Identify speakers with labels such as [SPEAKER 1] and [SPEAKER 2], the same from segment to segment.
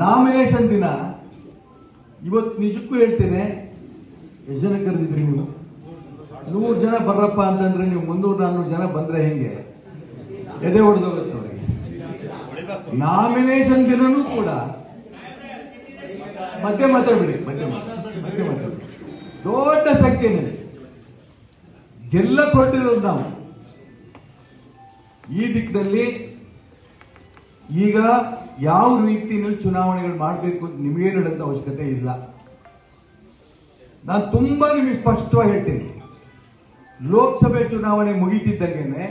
[SPEAKER 1] Nomination ದಿನ. ಇವತ್ತು ನಿಜಕ್ಕೂ ಹೇಳ್ತೇನೆ, ಎಷ್ಟು ಜನ ಕರೆದಿದ್ರಿ ನೀವು? ನೂರು ಜನ ಬರ್ರಪ್ಪ ಅಂತಂದ್ರೆ ನೀವು ಮುನ್ನೂರು ನಾನ್ನೂರು ಜನ ಬಂದ್ರೆ ಹೆಂಗೆ? ಎದೆ ಹೊಡೆದೋಗುತ್ತೆ ಅವರಿಗೆ. ನಾಮಿನೇಷನ್ ದಿನನೂ ಕೂಡ. ಮತ್ತೆ ಮಾತಾಡ್ಬಿಡಿ, ಮತ್ತೆ ಮಧ್ಯ ಮತ್ತೆ ಮಾತಾಡ್ಬಿಡಿ. ದೊಡ್ಡ ಸಂಖ್ಯೆನಲ್ಲಿ ಗೆಲ್ಲ ಕೊಟ್ಟಿರೋದು ನಾವು. ಈ ದಿಕ್ಕಿನಲ್ಲಿ ಈಗ ಯಾವ ರೀತಿಯಲ್ಲಿ ಚುನಾವಣೆಗಳು ಮಾಡಬೇಕು ಅಂತ ನಿಮಗೆ ಹೇಳೋಂಥ ಅವಶ್ಯಕತೆ ಇಲ್ಲ. ನಾನು ತುಂಬಾ ನಿಮಗೆ ಸ್ಪಷ್ಟವಾಗಿ ಹೇಳ್ತೀನಿ. ಲೋಕಸಭೆ ಚುನಾವಣೆ ಮುಗೀತಿದ್ದಾಗೇನೆ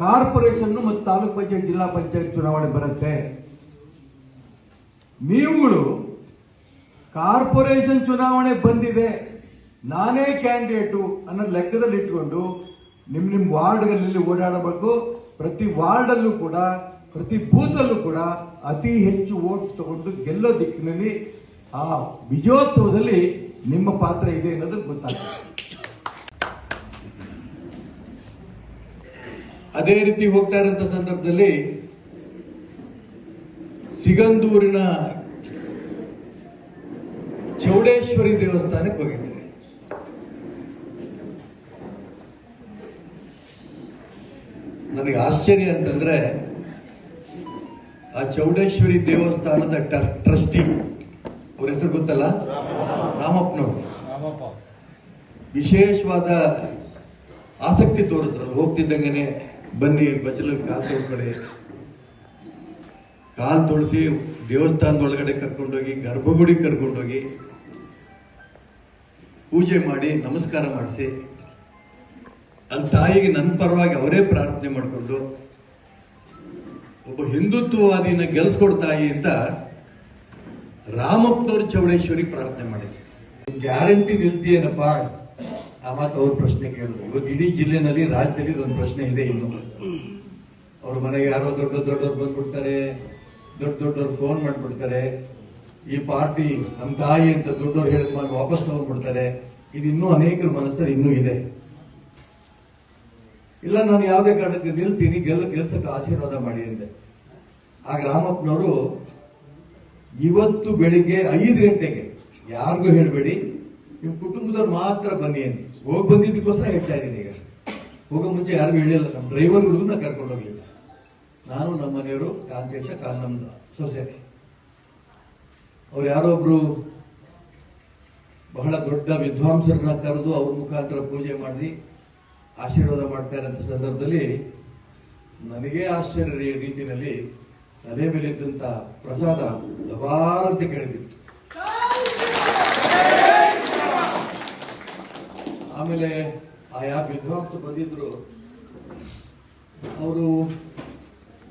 [SPEAKER 1] ಕಾರ್ಪೊರೇಷನ್ ಮತ್ತು ತಾಲೂಕ್ ಪಂಚಾಯತ್, ಜಿಲ್ಲಾ ಪಂಚಾಯತ್ ಚುನಾವಣೆ ಬರುತ್ತೆ. ನೀವುಗಳು ಕಾರ್ಪೊರೇಷನ್ ಚುನಾವಣೆ ಬಂದಿದೆ, ನಾನೇ ಕ್ಯಾಂಡಿಡೇಟು ಅನ್ನೋ ಲೆಕ್ಕದಲ್ಲಿ ಇಟ್ಕೊಂಡು ನಿಮ್ಮ ನಿಮ್ಮ ವಾರ್ಡ್ಗಳಲ್ಲಿ ಓಡಾಡಬೇಕು. ಪ್ರತಿ ವಾರ್ಡಲ್ಲೂ ಕೂಡ ಪ್ರತಿ ಬೂತಲ್ಲೂ ಕೂಡ ಅತಿ ಹೆಚ್ಚು ಓಟ್ ತಗೊಂಡು ಗೆಲ್ಲೋ ದಿಕ್ಕಿನಲ್ಲಿ ಆ ವಿಜಯೋತ್ಸವದಲ್ಲಿ ನಿಮ್ಮ ಪಾತ್ರ ಇದೆ ಅನ್ನೋದು ಗೊತ್ತಾಗ್ತದೆ. ಅದೇ ರೀತಿ ಹೋಗ್ತಾ ಇರೋಂಥ ಸಂದರ್ಭದಲ್ಲಿ ಸಿಗಂದೂರಿನ ಚೌಡೇಶ್ವರಿ ದೇವಸ್ಥಾನಕ್ಕೆ ಹೋಗಿದ್ದೆ. ನನಗೆ ಆಶ್ಚರ್ಯ ಅಂತಂದ್ರೆ ಆ ಚೌಡೇಶ್ವರಿ ದೇವಸ್ಥಾನದ ಟ್ರಸ್ಟಿ ಅವ್ರ ಹೆಸರು ಗೊತ್ತಲ್ಲ? ರಾಮಪ್ಪನವರು. ವಿಶೇಷವಾದ ಆಸಕ್ತಿ ತೋರಿದ್ರಲ್ಲ ಹೋಗ್ತಿದ್ದಂಗೆನೆ ಬನ್ನಿ ಬಚ್ಚಲಲ್ಲಿ ಕಾಲು ತೊಳ್ಕೊಳ್ಳಿ ಕಾಲು ತೊಳಸಿ ದೇವಸ್ಥಾನದ ಒಳಗಡೆ ಕರ್ಕೊಂಡೋಗಿ ಗರ್ಭಗುಡಿ ಕರ್ಕೊಂಡೋಗಿ ಪೂಜೆ ಮಾಡಿ ನಮಸ್ಕಾರ ಮಾಡಿಸಿ ಅಲ್ಲಿ ತಾಯಿಗೆ ನನ್ನ ಪರವಾಗಿ ಅವರೇ ಪ್ರಾರ್ಥನೆ ಮಾಡಿಕೊಂಡು ಒಬ್ಬ ಹಿಂದುತ್ವವಾದಿನ ಗೆಲ್ಸ್ಕೊಡ್ತಾಯಿ ಅಂತ ರಾಮಪ್ಪನವ್ರ ಚೌಡೇಶ್ವರಿ ಪ್ರಾರ್ಥನೆ ಮಾಡಿದ್ರು. ಗ್ಯಾರಂಟಿ ನಿಲ್ತೀಯೇನಪ್ಪ ಆ ಮಾತು ಅವ್ರ ಪ್ರಶ್ನೆ ಕೇಳಿದ್ರು. ಇವತ್ತು ಇಡೀ ಜಿಲ್ಲೆನಲ್ಲಿ, ರಾಜ್ಯದಲ್ಲಿ ಇದೊಂದು ಪ್ರಶ್ನೆ ಇದೆ ಇನ್ನು. ಅವ್ರ ಮನೆಗೆ ಯಾರೋ ದೊಡ್ಡ ದೊಡ್ಡವ್ರು ಬಂದ್ಬಿಡ್ತಾರೆ, ದೊಡ್ಡ ದೊಡ್ಡವ್ರು ಫೋನ್ ಮಾಡ್ಬಿಡ್ತಾರೆ. ಈ ಪಾರ್ಟಿ ನಮ್ಮ ತಾಯಿ ಅಂತ ದೊಡ್ಡವ್ರು ಹೇಳಿದ ವಾಪಸ್ ತಗೊಂಡ್ಬಿಡ್ತಾರೆ. ಇದು ಇನ್ನೂ ಅನೇಕರ ಮನಸ್ಸಲ್ಲಿ ಇನ್ನೂ ಇದೆ. ಇಲ್ಲ, ನಾನು ಯಾವುದೇ ಕಾರಣಕ್ಕೆ ನಿಲ್ತೀನಿ ಗೆಲ್ಲ ಆಶೀರ್ವಾದ ಮಾಡಿ ಅಂದೆ. ಆಗ ರಾಮಪ್ಪನವರು ಇವತ್ತು ಬೆಳಿಗ್ಗೆ ಐದು ಗಂಟೆಗೆ, ಯಾರಿಗೂ ಹೇಳಬೇಡಿ, ನಿಮ್ಮ ಕುಟುಂಬದವ್ರು ಮಾತ್ರ ಬನ್ನಿ ಅಂತ ಹೋಗಿ ಬಂದಿದ್ದಕ್ಕೋಸ್ಕರ ಹೇಳ್ತಾ ಇದ್ದೀನಿ ಈಗ. ಹೋಗೋ ಮುಂಚೆ ಯಾರಿಗೂ ಹೇಳಿಲ್ಲ, ನಮ್ಮ ಡ್ರೈವರ್ಗಳಿಗೂ ನಾ ಕರ್ಕೊಂಡು ಹೋಗ್ಲಿಲ್ಲ ನಾನು, ನಮ್ಮ ಮನೆಯವರು, ಕಾಂತೇಶ, ಕಾನಮ್ಮ ಸೊಸೆ ಅವ್ರು ಯಾರೋ ಒಬ್ರು ಬಹಳ ದೊಡ್ಡ ವಿದ್ವಾಂಸರನ್ನ ಕರೆದು ಅವ್ರ ಮುಖಾಂತರ ಪೂಜೆ ಮಾಡಿ ಆಶೀರ್ವಾದ ಮಾಡ್ತಾ ಇರೋಂಥ ಸಂದರ್ಭದಲ್ಲಿ ನನಗೆ ಆಶ್ಚರ್ಯ ರೀತಿಯಲ್ಲಿ ತಲೆ ಮೇಲೆ ಇದ್ದಂತ ಪ್ರಸಾದ ಅಂತ ಕೇಳಿದಿತ್ತು ಆಮೇಲೆ ಆ ಯಾವ ವಿದ್ವಾಂಸ ಬಂದಿದ್ರು, ಅವರು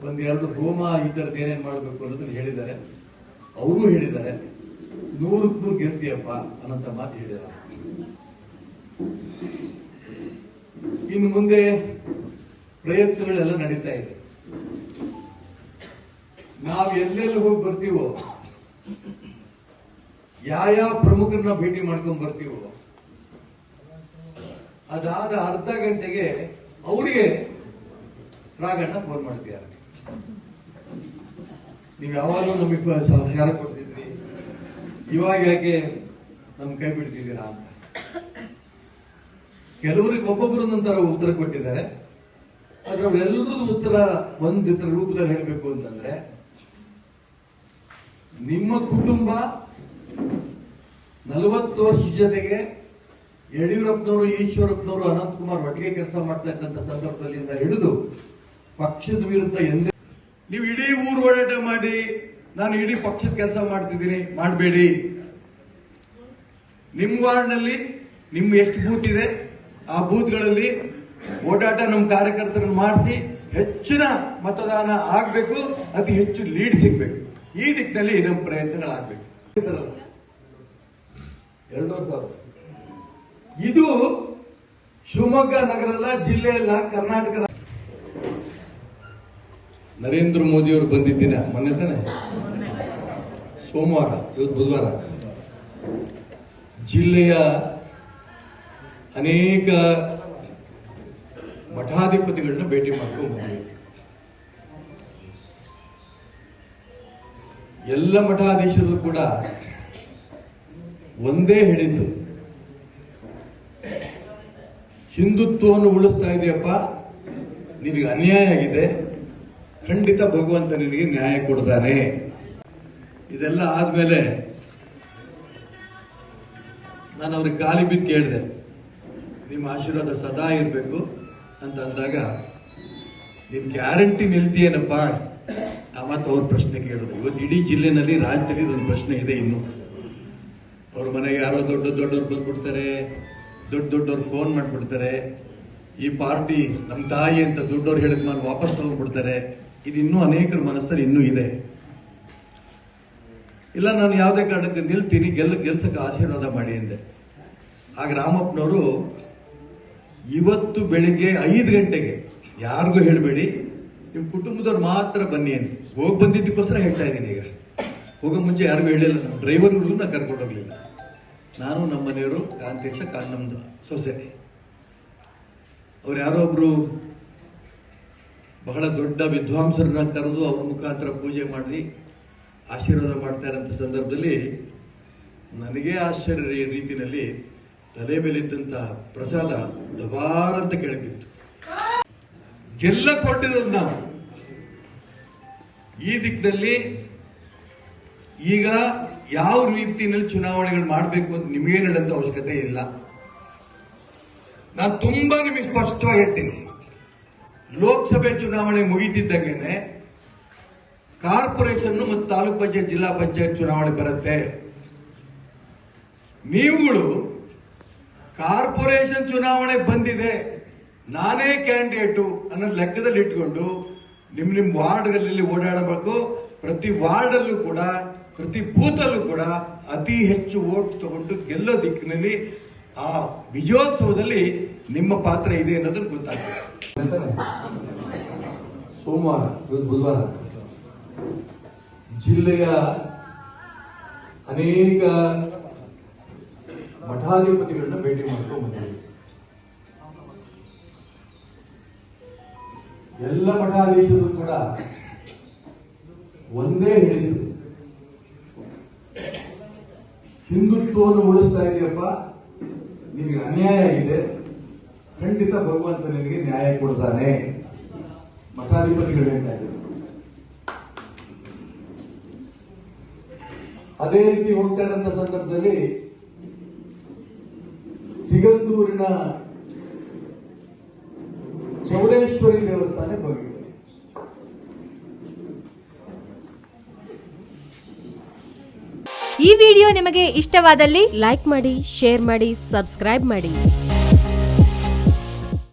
[SPEAKER 1] ಒಂದೆರಡು ಹೋಮ ಈ ಥರದ್ದು ಏನೇನು ಮಾಡಬೇಕು ಅನ್ನೋದನ್ನ ಹೇಳಿದ್ದಾರೆ. ಅವರು ಹೇಳಿದ್ದಾರೆ, ನೂರಕ್ಕೂ ಗೆಲ್ತಿಯಪ್ಪ ಅನ್ನೋಂಥ ಮಾತು ಹೇಳಿದ್ದಾರೆ. ಇನ್ನು ಮುಂದೆ ಪ್ರಯತ್ನಗಳೆಲ್ಲ ನಡೀತಾ ಇದೆ. ನಾವು ಎಲ್ಲೆಲ್ಲಿ ಹೋಗಿ ಬರ್ತೀವೋ ಯಾವ ಪ್ರಮುಖರನ್ನ ಭೇಟಿ ಮಾಡ್ಕೊಂಡ್ ಬರ್ತೀವೋ, ಅದಾದ ಅರ್ಧ ಗಂಟೆಗೆ ಅವರಿಗೆ ರಾಗಣ್ಣ ಫೋನ್ ಮಾಡ್ತಿದ್ದಾರೆ ನೀವು ಯಾವಾಗಲೂ ನಮಗೆ ಸಹಕಾರ ಕೊಡ್ತಿದ್ರಿ. ಇವಾಗ ಯಾಕೆ ನಮ್ ಕೈ ಬಿಡ್ತಿದ್ದೀರಾ ಅಂತ. ಕೆಲವರಿಗೆ ಒಬ್ಬೊಬ್ಬರು ನಂತರ ಉತ್ತರ ಕೊಟ್ಟಿದ್ದಾರೆ. ಆದ್ರೆ ಅವರೆಲ್ಲರೂ ಉತ್ತರ ಒಂದಿತ್ರ ರೂಪದಲ್ಲಿ ಹೇಳಬೇಕು ಅಂತಂದ್ರೆ, ನಿಮ್ಮ ಕುಟುಂಬ ನಲವತ್ತು ವರ್ಷ ಜೊತೆಗೆ ಯಡಿಯೂರಪ್ಪನವರು, ಈಶ್ವರಪ್ಪನವರು, ಅನಂತಕುಮಾರ್ ಒಟ್ಟಿಗೆ ಕೆಲಸ ಮಾಡ್ತಾ ಇದ್ದಂತ ಸಂದರ್ಭದಲ್ಲಿಂದ ಹಿಡಿದು ಪಕ್ಷದ ವಿರುದ್ಧ ಎಂದೇ ನೀವು ಇಡೀ ಊರು ಓಡಾಟ ಮಾಡಿ, ನಾನು ಇಡೀ ಪಕ್ಷದ ಕೆಲಸ ಮಾಡ್ತಿದ್ದೀನಿ, ಮಾಡಬೇಡಿ. ನಿಮ್ಮ ವಾರ್ಡ್ನಲ್ಲಿ ನಿಮ್ಗೆ ಎಷ್ಟು ಬೂತ್ ಇದೆ? ಆ ಬೂತ್ಗಳಲ್ಲಿ ಓಡಾಟ ನಮ್ಮ ಕಾರ್ಯಕರ್ತರನ್ನು ಮಾಡಿಸಿ ಹೆಚ್ಚಿನ ಮತದಾನ ಆಗಬೇಕು, ಅತಿ ಹೆಚ್ಚು ಲೀಡ್ ಸಿಗಬೇಕು. ಈ ದಿಕ್ಕಿನಲ್ಲಿ ನಮ್ಮ ಪ್ರಯತ್ನಗಳಾಗಬೇಕು. ಇದು ಶಿವಮೊಗ್ಗ ನಗರಲ್ಲ ಜಿಲ್ಲೆಯಲ್ಲ ಜಿಲ್ಲೆ ಕರ್ನಾಟಕ ನರೇಂದ್ರ ಮೋದಿ ಅವರು ಬಂದಿದ್ದಿನ ಮೊನ್ನೆ ತಾನೆ? ಸೋಮವಾರ, ಇವತ್ತು ಬುಧವಾರ. ಜಿಲ್ಲೆಯ ಅನೇಕ ಮಠಾಧಿಪತಿಗಳನ್ನ ಭೇಟಿ ಮಾಡ್ಕೊಂಡು ಬಂದ್ವಿ. ಎಲ್ಲ ಮಠಾಧೀಶರು ಕೂಡ ಒಂದೇ ಹೇಳಿದ್ದು. ಹಿಂದುತ್ವವನ್ನು ಉಳಿಸ್ತಾ ಇದೆಯಪ್ಪ, ನಿನಗೆ ಅನ್ಯಾಯ ಆಗಿದೆ, ಖಂಡಿತ ಭಗವಂತ ನಿನಗೆ ನ್ಯಾಯ ಕೊಡ್ತಾನೆ. ಇದೆಲ್ಲ ಆದ್ಮೇಲೆ ನಾನು ಅವ್ರಿಗೆ ಕಾಲಿ ಬಿದ್ದು ಕೇಳಿದೆ. ನಿಮ್ಮ ಆಶೀರ್ವಾದ ಸದಾ ಇರಬೇಕು ಅಂತ ಅಂದಾಗ, ನಿಮ್ ಗ್ಯಾರಂಟಿ ಆ ಮತ್ತು ಅವ್ರ ಪ್ರಶ್ನೆ ಕೇಳಿದ್ರು ಇವತ್ತು ಇಡೀ ಜಿಲ್ಲೆನಲ್ಲಿ, ರಾಜ್ಯದಲ್ಲಿ ಇದೊಂದು ಪ್ರಶ್ನೆ ಇದೆ ಇನ್ನು. ಅವ್ರ ಮನೆಗೆ ಯಾರೋ ದೊಡ್ಡ ದೊಡ್ಡವ್ರು ಬಂದ್ಬಿಡ್ತಾರೆ, ದೊಡ್ಡ ದೊಡ್ಡವ್ರು ಫೋನ್ ಮಾಡಿಬಿಡ್ತಾರೆ. ಈ ಪಾರ್ಟಿ ನಮ್ಮ ತಾಯಿ ಅಂತ ದೊಡ್ಡವ್ರು ಹೇಳಿದ ಮೇಲೆ ವಾಪಸ್ ತಗೊಂಡ್ಬಿಡ್ತಾರೆ. ಇದು ಇನ್ನೂ ಅನೇಕರ ಮನಸ್ಸಲ್ಲಿ ಇನ್ನೂ ಇದೆ. ಇಲ್ಲ, ನಾನು ಯಾವುದೇ ಕಾರಣಕ್ಕೆ ನಿಲ್ತೀನಿ ಗೆಲ್ಲ ಗೆಲ್ಸಕ್ಕೆ ಆಶೀರ್ವಾದ ಮಾಡಿ ಅಂದೆ. ಆಗ ರಾಮಪ್ಪನವರು ಇವತ್ತು ಬೆಳಿಗ್ಗೆ ಐದು ಗಂಟೆಗೆ ಯಾರಿಗೂ ಹೇಳಬೇಡಿ, ನಿಮ್ಮ ಕುಟುಂಬದವ್ರು ಮಾತ್ರ ಬನ್ನಿ ಅಂತ. ಹೋಗಿ ಬಂದಿದ್ದಕ್ಕೋಸ್ಕರ ಹೇಳ್ತಾ ಇದ್ದೀನಿ ಈಗ. ಹೋಗೋ ಮುಂಚೆ ಯಾರಿಗೂ ಹೇಳಿಲ್ಲ, ನಮ್ಮ ಡ್ರೈವರ್ಗಳಿಗೂ ನಾನು ಕರ್ಕೊಂಡು ಹೋಗಲಿಲ್ಲ. ನಾನು, ನಮ್ಮ ಮನೆಯವರು, ಕಾಂತೇಶ ಕಾ ನಮ್ದು, ಸೊಸೆ. ಅವ್ರು ಯಾರೋ ಒಬ್ರು ಬಹಳ ದೊಡ್ಡ ವಿದ್ವಾಂಸರನ್ನ ಕರೆದು ಅವ್ರ ಮುಖಾಂತರ ಪೂಜೆ ಮಾಡಿ ಆಶೀರ್ವಾದ ಮಾಡ್ತಾ ಇರೋಂಥ ಸಂದರ್ಭದಲ್ಲಿ ನನಗೆ ಆಶ್ಚರ್ಯ ರೀತಿಯಲ್ಲಿ ತಲೆ ಪ್ರಸಾದ ದಬಾರ್ ಅಂತ ಕೆಳಗಿತ್ತು. ಗೆಲ್ಲ ಕೊಟ್ಟಿರೋದು ನಾವು. ಈ ದಿಕ್ಕಿನಲ್ಲಿ ಈಗ ಯಾವ ರೀತಿಯಲ್ಲಿ ಚುನಾವಣೆಗಳು ಮಾಡಬೇಕು ಅಂತ ನಿಮಗೇನು ಹೇಳೋಂಥ ಅವಶ್ಯಕತೆ ಇಲ್ಲ. ನಾನು ತುಂಬಾ ನಿಮಗೆ ಸ್ಪಷ್ಟವಾಗಿ ಹೇಳ್ತೀನಿ. ಲೋಕಸಭೆ ಚುನಾವಣೆ ಮುಗಿತಿದ್ದಂಗೆನೆ ಕಾರ್ಪೊರೇಷನ್ ಮತ್ತು ತಾಲೂಕ್ ಪಂಚಾಯತ್, ಜಿಲ್ಲಾ ಪಂಚಾಯತ್ ಚುನಾವಣೆ ಬರುತ್ತೆ. ನೀವುಗಳು ಕಾರ್ಪೊರೇಷನ್ ಚುನಾವಣೆ ಬಂದಿದೆ. ನಾನೇ ಕ್ಯಾಂಡಿಡೇಟು ಅನ್ನೋ ಲೆಕ್ಕದಲ್ಲಿ ಇಟ್ಕೊಂಡು ನಿಮ್ ನಿಮ್ ವಾರ್ಡ್ಗಳಲ್ಲಿ ಓಡಾಡಬೇಕು. ಪ್ರತಿ ವಾರ್ಡಲ್ಲೂ ಕೂಡ, ಪ್ರತಿ ಬೂತಲ್ಲೂ ಕೂಡ ಅತಿ ಹೆಚ್ಚು ಓಟ್ ತಗೊಂಡು ಗೆಲ್ಲೋ ದಿಕ್ಕಿನಲ್ಲಿ ಆ ವಿಜಯೋತ್ಸವದಲ್ಲಿ ನಿಮ್ಮ ಪಾತ್ರ ಇದೆ ಅನ್ನೋದನ್ನು ಗೊತ್ತಾಗ್ತದೆ. ಸೋಮವಾರ ಬುಧವಾರ, ಜಿಲ್ಲೆಯ ಅನೇಕ ಮಠಾಧಿಪತಿಗಳನ್ನ ಭೇಟಿ ಮಾಡ್ಕೊಂಡು ಬಂದಿದ್ದೀವಿ. ಎಲ್ಲ ಮಠಾಧೀಶರು ಕೂಡ ಒಂದೇ ಹೇಳಿದ್ರು ಹಿಂದುತ್ವವನ್ನು ಉಳಿಸ್ತಾ ಇದೆಯಪ್ಪ, ನಿಮಗೆ ಅನ್ಯಾಯ ಆಗಿದೆ. ಖಂಡಿತ ಭಗವಂತ ನಿನಗೆ ನ್ಯಾಯ ಕೊಡ್ತಾನೆ. ಮಠಾಧಿಪತಿಗಳು ಹೇಳ್ತಾ ಇದ್ರು ಅದೇ ರೀತಿ ಹೋಗ್ತಾ ಇರೋಂಥ ಸಂದರ್ಭದಲ್ಲಿ ಸಿಗಂದೂರಿನ ಚೌಡೇಶ್ವರಿ ದೇವಸ್ಥಾನ ಬಗ್ಗೆ.
[SPEAKER 2] ಈ ವಿಡಿಯೋ ನಿಮಗೆ ಇಷ್ಟವಾದಲ್ಲಿ
[SPEAKER 3] ಲೈಕ್ ಮಾಡಿ ಶೇರ್ ಮಾಡಿ ಸಬ್ಸ್ಕ್ರೈಬ್ ಮಾಡಿ.